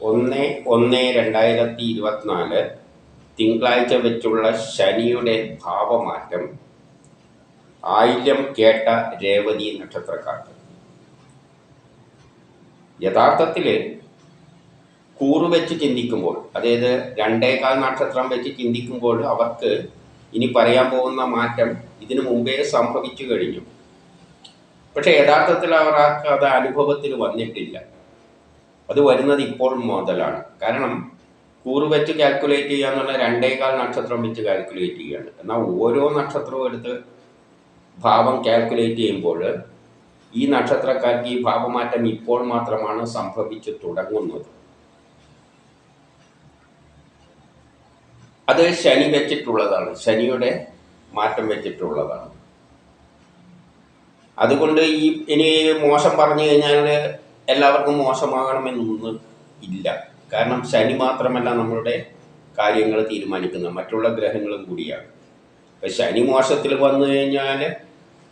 ഒന്ന് ഒന്ന് രണ്ടായിരത്തി ഇരുപത്തിനാല് തിങ്കളാഴ്ച വെച്ചുള്ള ശനിയുടെ ഭാവമാറ്റം ആയില്യം കേട്ട രേവതി നക്ഷത്രക്കാർക്ക്. യഥാർത്ഥത്തിൽ കൂറ് വെച്ച് ചിന്തിക്കുമ്പോൾ അതായത് രണ്ടേകാൽ നക്ഷത്രം വെച്ച് ചിന്തിക്കുമ്പോൾ അവർക്ക് ഇനി പറയാൻ പോകുന്ന മാറ്റം ഇതിനു മുമ്പേ സംഭവിച്ചു കഴിഞ്ഞു. പക്ഷേ യഥാർത്ഥത്തിൽ അവർക്ക് അത് അനുഭവത്തിൽ വന്നിട്ടില്ല. അത് വരുന്നത് ഇപ്പോൾ മുതലാണ്. കാരണം കൂറ് വെച്ച് കാൽക്കുലേറ്റ് ചെയ്യുക എന്നുള്ള രണ്ടേകാൽ നക്ഷത്രം വെച്ച് കാൽക്കുലേറ്റ് ചെയ്യുകയാണ്. എന്നാൽ ഓരോ നക്ഷത്രവും എടുത്ത് ഭാവം കാൽക്കുലേറ്റ് ചെയ്യുമ്പോൾ ഈ നക്ഷത്രക്കാർക്ക് ഈ ഭാവമാറ്റം ഇപ്പോൾ മാത്രമാണ് സംഭവിച്ചു തുടങ്ങുന്നത്. അത് ശനി വെച്ചിട്ടുള്ളതാണ്. ശനിയുടെ മാറ്റം വെച്ചിട്ടുള്ളതാണ്. അതുകൊണ്ട് ഈ ഇനി മോശം പറഞ്ഞു കഴിഞ്ഞാൽ എല്ലാവർക്കും മോശമാകണമെന്നൊന്നും ഇല്ല. കാരണം ശനി മാത്രമല്ല നമ്മളുടെ കാര്യങ്ങൾ തീരുമാനിക്കുന്നത്. മറ്റുള്ള ഗ്രഹങ്ങളും കൂടിയാണ്. ഇപ്പം ശനി മോശത്തിൽ വന്നു കഴിഞ്ഞാൽ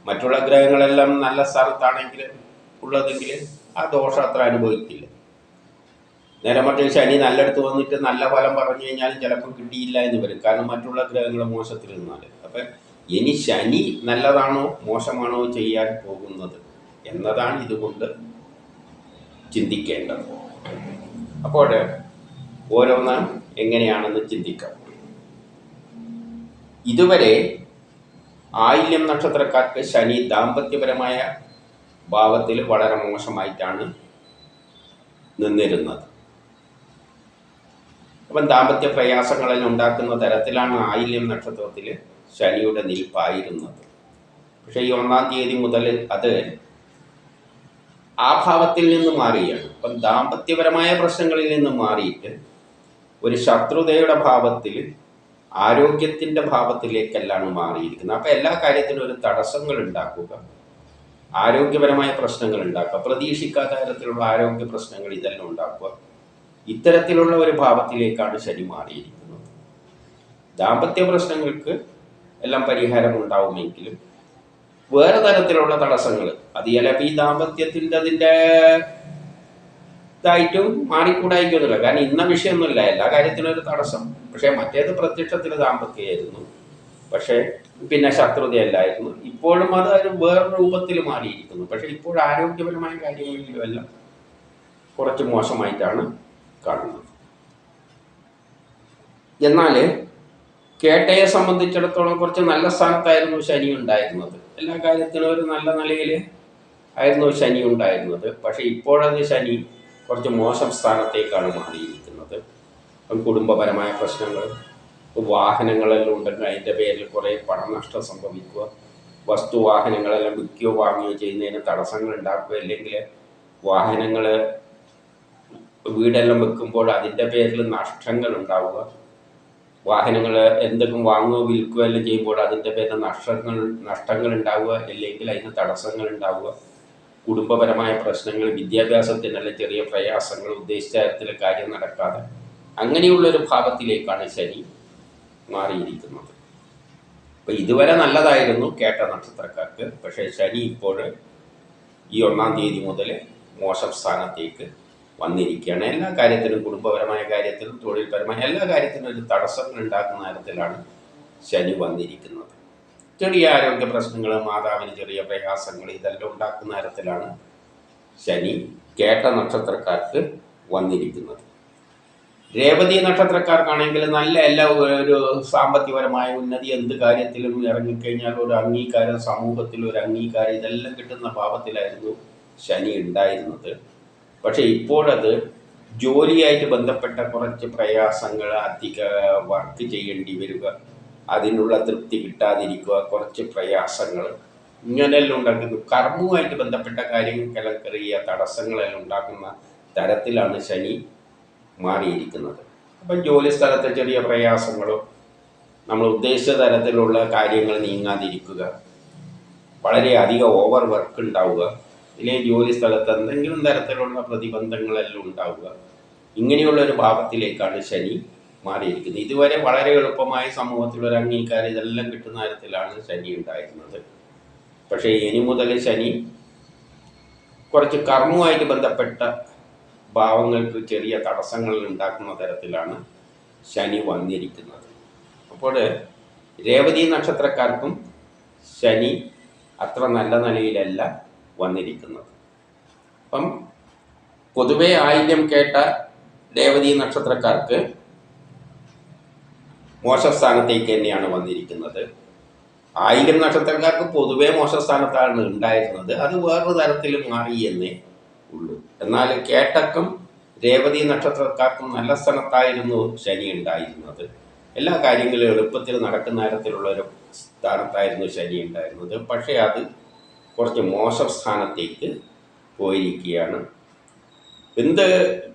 മറ്റുള്ള ഗ്രഹങ്ങളെല്ലാം നല്ല സ്ഥലത്താണെങ്കിൽ ഉള്ളതെങ്കിൽ ആ ദോഷം അത്ര അനുഭവിക്കില്ല. നേരെ മറ്റേ ശനി നല്ലയിടത്ത് വന്നിട്ട് നല്ല ഫലം പറഞ്ഞു കഴിഞ്ഞാൽ ചിലപ്പോൾ കിട്ടിയില്ല എന്ന് വരും. കാരണം മറ്റുള്ള ഗ്രഹങ്ങൾ മോശത്തിൽ നിന്നാൽ അപ്പം ഇനി ശനി നല്ലതാണോ മോശമാണോ ചെയ്യാൻ പോകുന്നത് എന്നതാണ് ഇതുകൊണ്ട് ചിന്തിക്കേണ്ടത്. അപ്പോൾ ഓരോന്ന് എങ്ങനെയാണെന്ന് ചിന്തിക്കാം. ഇതുവരെ ആയില്യം നക്ഷത്രക്കാർക്ക് ശനി ദാമ്പത്യപരമായ ഭാവത്തിൽ വളരെ മോശമായിട്ടാണ് നിന്നിരുന്നത്. അപ്പം ദാമ്പത്യ പ്രയാസങ്ങളെല്ലാം ഉണ്ടാക്കുന്ന തരത്തിലാണ് ആയില്യം നക്ഷത്രത്തിൽ ശനിയുടെ നിൽപ്പായിരുന്നത്. പക്ഷേ ഈ ഒന്നാം തീയതി മുതൽ അത് ആ ഭാവത്തിൽ നിന്ന് മാറിയാണ്. അപ്പം ദാമ്പത്യപരമായ പ്രശ്നങ്ങളിൽ നിന്ന് മാറിയിട്ട് ഒരു ശത്രുതയുടെ ഭാവത്തിൽ ആരോഗ്യത്തിന്റെ ഭാവത്തിലേക്കെല്ലാം മാറിയിരിക്കുന്നത് അപ്പം എല്ലാ കാര്യത്തിനും ഒരു തടസ്സങ്ങൾ ഉണ്ടാക്കുക ആരോഗ്യപരമായ പ്രശ്നങ്ങൾ ഉണ്ടാക്കുക പ്രതീക്ഷിക്കാത്ത തരത്തിലുള്ള ആരോഗ്യ പ്രശ്നങ്ങൾ ഇതെല്ലാം ഉണ്ടാക്കുക. ഇത്തരത്തിലുള്ള ഒരു ഭാവത്തിലേക്കാണ് ശനി മാറിയിരിക്കുന്നത്. ദാമ്പത്യ പ്രശ്നങ്ങൾക്ക് എല്ലാം പരിഹാരം ഉണ്ടാവുമെങ്കിലും വേറെ തരത്തിലുള്ള തടസ്സങ്ങൾ. അത് ചിലപ്പോൾ ഈ ദാമ്പത്യത്തിന്റെ അതിന്റെ ഇതായിട്ടും മാറിക്കൂടായിക്കൊന്നുമില്ല കാരണം ഇന്ന വിഷയമൊന്നുമില്ല. എല്ലാ കാര്യത്തിനും ഒരു തടസ്സം. പക്ഷേ മറ്റേത് പ്രത്യക്ഷത്തിൽ ദാമ്പത്യമായിരുന്നു. പക്ഷേ പിന്നെ ശത്രുതയല്ലായിരുന്നു. ഇപ്പോഴും അത് ഒരു വേറെ രൂപത്തിൽ മാറിയിരിക്കുന്നു. പക്ഷേ ഇപ്പോൾ ആരോഗ്യപരമായ കാര്യങ്ങളിലും എല്ലാം കുറച്ച് മോശമായിട്ടാണ് കാണുന്നത്. എന്നാൽ കേട്ടയെ സംബന്ധിച്ചിടത്തോളം കുറച്ച് നല്ല സ്ഥാനത്തായിരുന്നു ശനി ഉണ്ടായിരുന്നത്. എല്ലാ കാര്യത്തിലും ഒരു നല്ല നിലയിൽ ആയിരുന്നു ശനി ഉണ്ടായിരുന്നത്. പക്ഷേ ഇപ്പോഴത് ശനി കുറച്ച് മോശം സ്ഥാനത്തേക്കാണ് മാറിയിരിക്കുന്നത്. കുടുംബപരമായ പ്രശ്നങ്ങൾ വാഹനങ്ങളെല്ലാം ഉണ്ടെങ്കിൽ അതിന്റെ പേരിൽ കുറേ പണനഷ്ടം സംഭവിക്കുക. വസ്തു വാഹനങ്ങളെല്ലാം വിൽക്കുകയോ വാങ്ങുകയോ ചെയ്യുന്നതിന് തടസ്സങ്ങൾ ഉണ്ടാക്കുക. അല്ലെങ്കിൽ വാഹനങ്ങൾ വീടെല്ലാം വെക്കുമ്പോൾ അതിന്റെ പേരിൽ നഷ്ടങ്ങൾ ഉണ്ടാവുക. വാഹനങ്ങൾ എന്തെങ്കിലും വാങ്ങുകയോ വിൽക്കുകയോ എല്ലാം ചെയ്യുമ്പോൾ അതിന്റെ പേരിൽ നഷ്ടങ്ങൾ നഷ്ടങ്ങൾ ഉണ്ടാവുക അല്ലെങ്കിൽ അതിന് തടസ്സങ്ങൾ ഉണ്ടാവുക കുടുംബപരമായ പ്രശ്നങ്ങൾ വിദ്യാഭ്യാസത്തിനുള്ള ചെറിയ പ്രയാസങ്ങൾ ഉദ്ദേശിച്ച തരത്തിൽ കാര്യം നടക്കാതെ അങ്ങനെയുള്ളൊരു ഭാവത്തിലേക്കാണ് ശനി മാറിയിരിക്കുന്നത്. അപ്പം ഇതുവരെ നല്ലതായിരുന്നു കേട്ട നക്ഷത്രക്കാർക്ക്. പക്ഷേ ശനി ഇപ്പോൾ ഈ ഒന്നാം തീയതി മുതൽ മോശം സ്ഥാനത്തേക്ക് വന്നിരിക്കുകയാണ്. എല്ലാ കാര്യത്തിലും കുടുംബപരമായ കാര്യത്തിലും തൊഴിൽപരമായ എല്ലാ കാര്യത്തിലും ഒരു തടസ്സങ്ങൾ ഉണ്ടാക്കുന്ന തരത്തിലാണ് ശനി വന്നിരിക്കുന്നത്. ചെറിയ ആരോഗ്യ പ്രശ്നങ്ങൾ മാതാവിന് ചെറിയ പ്രയാസങ്ങൾ ഇതെല്ലാം ഉണ്ടാക്കുന്ന തരത്തിലാണ് ശനി കേട്ട നക്ഷത്രക്കാർക്ക് വന്നിരിക്കുന്നത്. രേവതി നക്ഷത്രക്കാർക്കാണെങ്കിൽ നല്ല എല്ലാ ഒരു സാമ്പത്തികപരമായ ഉന്നതി എന്ത് കാര്യത്തിലും ഇറങ്ങിക്കഴിഞ്ഞാൽ ഒരു അംഗീകാരം സമൂഹത്തിൽ ഒരു അംഗീകാരം ഇതെല്ലാം കിട്ടുന്ന ഭാവത്തിലായിരുന്നു ശനി ഉണ്ടായിരുന്നത്. പക്ഷേ ഇപ്പോഴത് ജോലിയായിട്ട് ബന്ധപ്പെട്ട കുറച്ച് പ്രയാസങ്ങൾ അധിക വർക്ക് ചെയ്യേണ്ടി വരിക അതിനുള്ള തൃപ്തി കിട്ടാതിരിക്കുക കുറച്ച് പ്രയാസങ്ങൾ ഇങ്ങനെയെല്ലാം ഉണ്ടാക്കുന്നു. കർമ്മവുമായിട്ട് ബന്ധപ്പെട്ട കാര്യങ്ങൾക്കെല്ലാം ചെറിയ തടസ്സങ്ങളെല്ലാം ഉണ്ടാക്കുന്ന തരത്തിലാണ് ശനി മാറിയിരിക്കുന്നത്. അപ്പം ജോലി സ്ഥലത്തെ ചെറിയ പ്രയാസങ്ങളോ നമ്മൾ ഉദ്ദേശിച്ച തരത്തിലുള്ള കാര്യങ്ങൾ നീങ്ങാതിരിക്കുക വളരെ അധികം ഓവർ വർക്ക് ഉണ്ടാവുക ഇല്ലെങ്കിൽ ജോലി സ്ഥലത്ത് എന്തെങ്കിലും തരത്തിലുള്ള പ്രതിബന്ധങ്ങളെല്ലാം ഉണ്ടാവുക. ഇങ്ങനെയുള്ള ഒരു ഭാവത്തിലേക്കാണ് ശനി മാറിയിരിക്കുന്നത്. ഇതുവരെ വളരെ എളുപ്പമായി സമൂഹത്തിൽ ഒരു അംഗീകാരം ഇതെല്ലാം കിട്ടുന്ന തരത്തിലാണ് ശനി ഉണ്ടായിരുന്നത്. പക്ഷേ ഇനി മുതൽ ശനി കുറച്ച് കർമ്മവുമായിട്ട് ബന്ധപ്പെട്ട ഭാവങ്ങൾക്ക് ചെറിയ തടസ്സങ്ങൾ ഉണ്ടാക്കുന്ന തരത്തിലാണ് ശനി വന്നിരിക്കുന്നത്. അപ്പോൾ രേവതി നക്ഷത്രക്കാർക്കും ശനി അത്ര നല്ല നിലയിലല്ല. വന്നിരിക്കുന്നത്. അപ്പം പൊതുവെ ആയില്യം കേട്ട ദേവതി നക്ഷത്രക്കാർക്ക് മോശസ്ഥാനത്തേക്ക് തന്നെയാണ് വന്നിരിക്കുന്നത്. ആയിരം നക്ഷത്രക്കാർക്ക് പൊതുവെ മോശസ്ഥാനത്താണ് ഉണ്ടായിരുന്നത്. അത് വേറൊരു തരത്തിൽ മാറി എന്നേ ഉള്ളൂ. എന്നാൽ കേട്ടക്കം രേവതി നക്ഷത്രക്കാർക്കും നല്ല സ്ഥാനത്തായിരുന്നു ശനി ഉണ്ടായിരുന്നത്. എല്ലാ കാര്യങ്ങളും എളുപ്പത്തിൽ നടക്കുന്ന തരത്തിലുള്ള ഒരു സ്ഥാനത്തായിരുന്നു ശനി ഉണ്ടായിരുന്നത്. പക്ഷേ അത് കുറച്ച് മോശം സ്ഥാനത്തേക്ക് പോയിരിക്കുകയാണ്. എന്ത്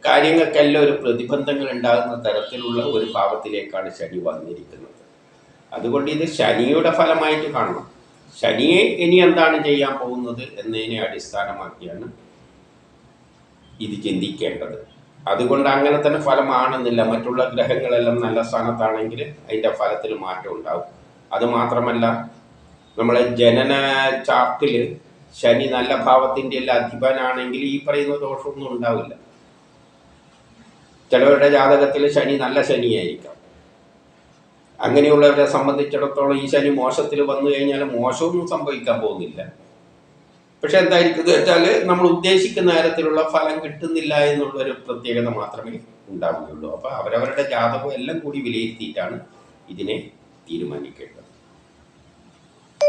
കാര്യങ്ങൾക്കെല്ലാം ഒരു പ്രതിബന്ധങ്ങൾ ഉണ്ടാകുന്ന തരത്തിലുള്ള ഒരു ഭാവത്തിലേക്കാണ് ശനി വന്നിരിക്കുന്നത്. അതുകൊണ്ട് ഇത് ശനിയുടെ ഫലമായിട്ട് കാണണം. ശനിയെ ഇനി എന്താണ് ചെയ്യാൻ പോകുന്നത് എന്നതിനെ അടിസ്ഥാനമാക്കിയാണ് ഇത് ചിന്തിക്കേണ്ടത്. അതുകൊണ്ട് അങ്ങനെ തന്നെ ഫലമാണെന്നില്ല. മറ്റുള്ള ഗ്രഹങ്ങളെല്ലാം നല്ല സ്ഥാനത്താണെങ്കിൽ അതിന്റെ ഫലത്തിൽ മാറ്റം ഉണ്ടാകും അത് മാത്രമല്ല നമ്മളെ ജനന ചാർട്ടിൽ ശനി നല്ല ഭാവത്തിന്റെ എല്ലാം അധിപനാണെങ്കിൽ ഈ പറയുന്ന ദോഷമൊന്നും ഉണ്ടാവില്ല. ചിലവരുടെ ജാതകത്തിൽ ശനി നല്ല ശനിയായിരിക്കാം. അങ്ങനെയുള്ളവരെ സംബന്ധിച്ചിടത്തോളം ഈ ശനി മോശത്തിൽ വന്നു കഴിഞ്ഞാൽ മോശമൊന്നും സംഭവിക്കാൻ പോകുന്നില്ല. പക്ഷെ എന്തായിരിക്കും? വെച്ചാൽ നമ്മൾ ഉദ്ദേശിക്കുന്ന തരത്തിലുള്ള ഫലം കിട്ടുന്നില്ല എന്നുള്ളൊരു പ്രത്യേകത മാത്രമേ ഉണ്ടാവുകയുള്ളൂ. അപ്പോൾ അവരവരുടെ ജാതകം എല്ലാം കൂടി വിലയിരുത്തിയിട്ടാണ് ഇതിനെ തീരുമാനിക്കേണ്ടത്.